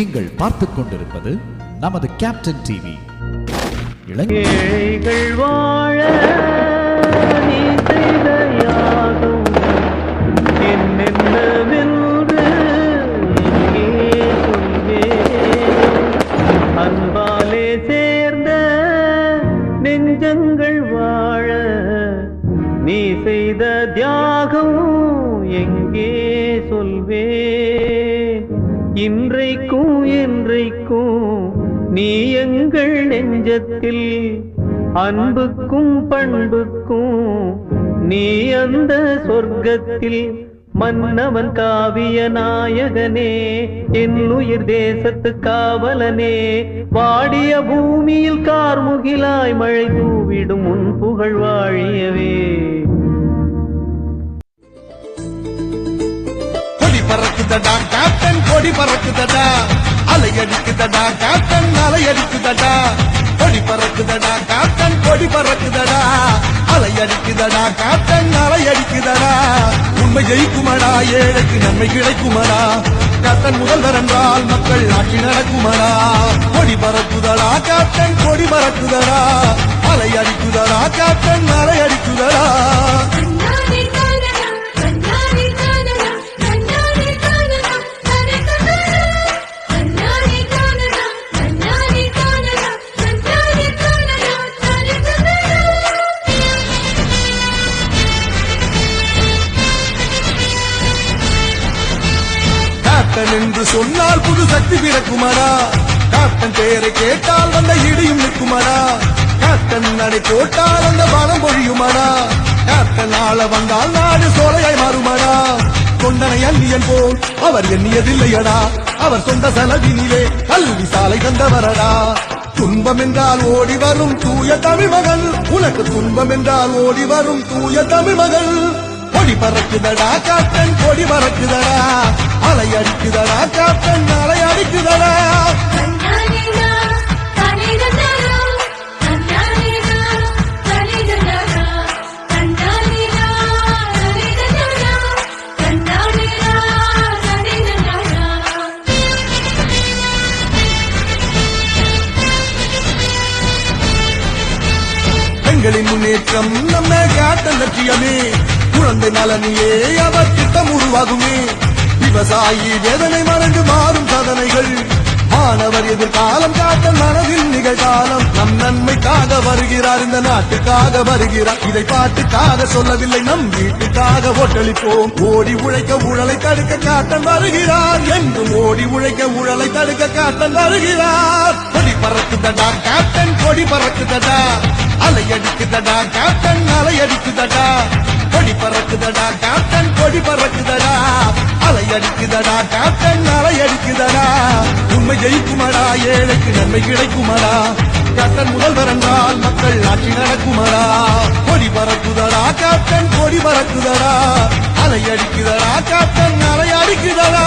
நீங்கள் பார்த்துக் கொண்டிருப்பது நமது கேப்டன் டிவி இளைஞ வாழ நீ செய்த யாகம் என்னென்னவென்று எங்கே சொல்வேன். அன்பாலே சேர்ந்த நெஞ்சங்கள் வாழ நீ செய்த தியாகம் எங்கே சொல்வே இன்றைக்கும் என்றைக்கும் நீ எங்கள் நெஞ்சத்தில் அன்புக்கும் பண்புக்கும் நீ அந்த சொர்க்கத்தில் மன்னவன் காவிய நாயகனே என் உயிர் தேசத்து காவலனே. வாடிய பூமியில் கார்முகிலாய் மழை தூவிடும் உன் புகழ் வாழியவே. கொடி பறக்குதடா கேப்டன் கொடி பறக்குதடா. அலையடிக்குதடா காத்தன் அலையடிக்குதடா கொடி பறக்குதடா காத்தன் கொடி பறக்குதடா. அலையடிக்குதடா காத்தன் அலையடிக்குதடா உண்மை ஜெயிக்குமடா ஏழைக்கு நன்மை கிடைக்குமடா. காத்தன் முதல்வர் என்றால் மக்கள் ஆட்சி நடக்குமடா. கொடி பறக்குதடா காத்தன் கொடி பறக்குதடா. அலையடிக்குதடா காத்தன் கேப்டன் என்று சொன்னால் புது சக்தி பிறக்குமடா? கேப்டன் பெயரை கேட்டால் வந்த இடியும் நிற்குமடா? கேப்டன் நடை போட்டால் அந்த பணம் பொழியுமடா? கேப்டன் ஆள வந்தால் நாடு சோலையாய் மாறுமடா? கொண்டனை அந்நியன் போல் அவர் எண்ணியதில்லையடா. அவர் சொந்த செலவினிலே கல்வி சாலை தந்தவரடா. துன்பம் என்றால் ஓடி வரும் தூய தமிழ் மகள். உனக்கு துன்பம் என்றால் ஓடி வரும் தூய தமிழ் மகள். கொடி பறக்குதடா காட்டன் கொடி பறக்குதடா. அலை அடிக்குதடா காட்டன் அலை அடிக்குதடா. பெண்களின் முன்னேற்றம் நம்ம காட்டன் லட்சியமே. குழந்தை நலனியே அவர் திட்டம் உருவாகுமே. விவசாயி வேதனை மறந்து மாறும் சாதனைகள். மாணவர் எதிர்காலம் காட்ட மனதில் நிகழ்காலம். நம் நன்மைக்காக வருகிறார் இந்த நாட்டுக்காக வருகிறார். இதை பாட்டுக்காக சொல்லவில்லை நம் வீட்டுக்காக ஒட்டளிப்போம். ஓடி உழைக்க ஊழலை தடுக்க காட்டன் வருகிறார். என்றும் ஓடி உழைக்க ஊழலை தடுக்க காட்டன் வருகிறார். கொடி பறக்குதடா கேப்டன் கொடி பறக்குதடா. அலை அடிக்குதடா கேப்டன் அலை அடிக்குதடா. கொடி பறக்குதடா கேப்டன் கொடி பறக்குதடா அலை அடிக்குதடா கேப்டன் அலை அடிக்குதடா உண்மை ஜெயிக்குமடா ஏழைக்கு நன்மை கிடைக்குமடா கேப்டன் முதல்வர் என்றால் மக்கள் ஆட்சி நடக்குமடா கொடி பறக்குதடா கேப்டன் கொடி பறக்குதடா அலை அடிக்குதடா கேப்டன் அலை அடிக்குதடா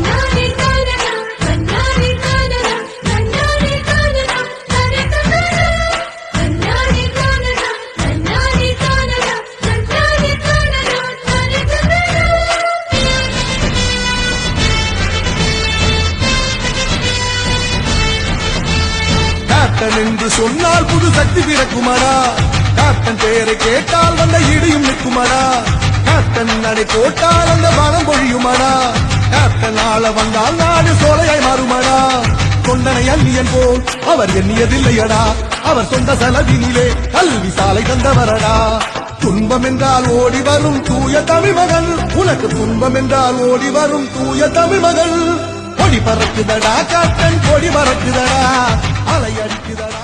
சொன்னால் புது சக்தி பிறக்குமடா? காத்தன் பெயரை கேட்டால் வந்த இடியும் நிற்குமடா? காத்தன் நடை போட்டால் அந்த பலம் பொழியுமடா? காத்தன் ஆள வந்தால் நாடு சோலையாய் மாறுமடா? கொண்டனை அந்நியன் போல் அவர் எண்ணியதில்லையடா. அவர் சொந்த செலவினிலே கல்வி சாலை தந்தவரடா. துன்பம் என்றால் ஓடி வரும் தூய தமிழ் மகள். உனக்கு துன்பம் என்றால் ஓடி வரும் தூய தமிழ் மகள். கொடி பறக்குதடா காத்தன் கொடி பறக்குதடா. அலை அடிக்குதடா.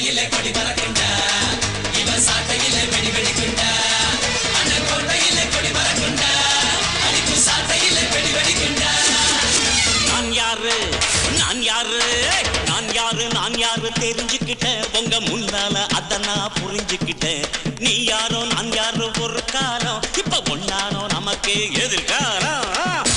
கோட்டையிலே கொடி பறக்குண்டா இவன் சாட்டையிலே வெடி வெடிக்குண்டா. அண்ணன் கோட்டையிலே கொடி பறக்குண்டா அடிக்கும் சாட்டையிலே வெடி வெடிக்குண்டா. நான் யாரு? நான் யாரு? நான் யாரு? நான் யாரு? தெரிஞ்சுக்கிட்டேன். உங்க முன்னால அத நான் புரிஞ்சுக்கிட்டேன். நீ யாரோ? நான் யாரோ? ஒரு காலம் இப்ப ஒன்னானோ நமக்கு எதிர்காலம்.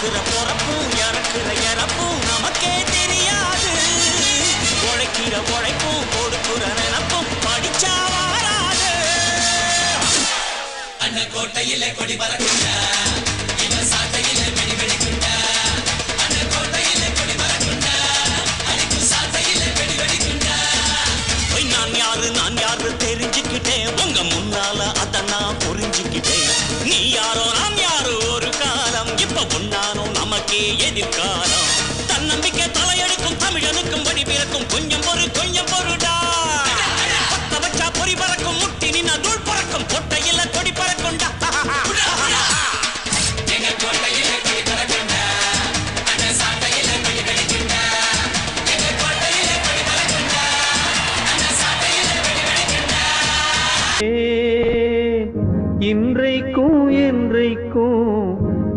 பிறக்கிற பிறப்பும் இறக்கிற இறப்பும் நமக்கே தெரியாது. உழைக்கிற உழைப்பும் கொடுக்கிற நினப்பும் படிச்சா வராது. அண்ணன் கோட்டையிலே கொடி பறக்கிற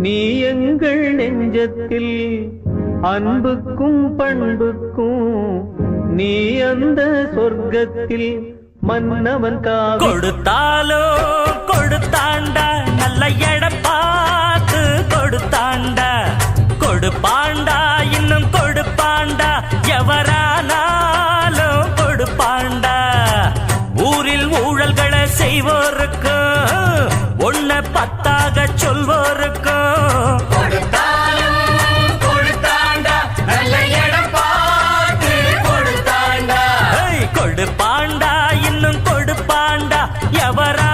நீ எங்கள் நெஞ்சத்தில் அன்புக்கும் பண்புக்கும் நீ அந்த சொர்க்கத்தில் மன்னவன் கொடுத்தாலோ கொடுத்தாண்டா நல்ல எட பார்த்து கொடுத்தாண்டா. கொடுப்பாண்டா இன்னும் கொடுப்பாண்டா. எவரானாலும் கொடுப்பாண்டா. ஊரில் ஊழல்களை செய்வோருக்கு ஒன்ன பத்தாக சொல்வோம் ஆண்டா எவரா